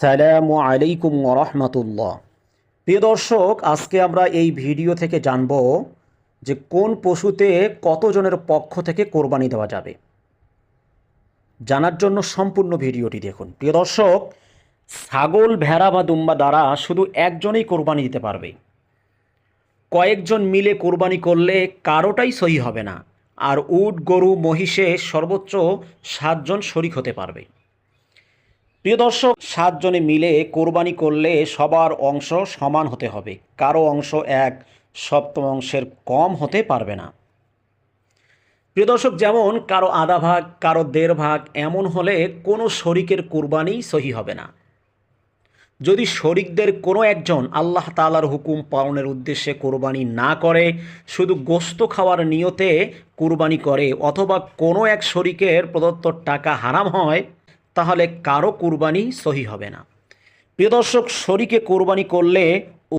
আসসালামু আলাইকুম রহমতুল্লাহ। প্রিয় দর্শক, আজকে আমরা এই ভিডিও থেকে জানব যে কোন পশুতে কতজনের পক্ষ থেকে কোরবানি দেওয়া যাবে। জানার জন্য সম্পূর্ণ ভিডিওটি দেখুন। প্রিয় দর্শক, ছাগল, ভেড়া বা দুম্বা দ্বারা শুধু একজনেই কোরবানি দিতে পারবে। কয়েকজন মিলে কোরবানি করলে কারোটাই সহি হবে না, আর উট, গরু, মহিষে সর্বোচ্চ সাতজন শরিক হতে পারবে। প্রিয় দর্শক, সাতজনে মিলে কোরবানি করলে সবার অংশ সমান হতে হবে। কারও অংশ এক, সপ্তম অংশের কম হতে পারবে না। প্রিয় দর্শক, যেমন কারও আধা ভাগ, কারও দেড় ভাগ, এমন হলে কোনো শরিকের কোরবানি সহি হবে না। যদি শরিকদের কোনো একজন আল্লাহ তালার হুকুম পালনের উদ্দেশ্যে কোরবানি না করে, শুধু গোস্ত খাওয়ার নিয়তে কোরবানি করে, অথবা কোনো এক শরিকের প্রদত্ত টাকা হারাম হয় তাহলে কারও কোরবানি সহি হবে না। প্রিয় দর্শক শরিকে কোরবানি করলে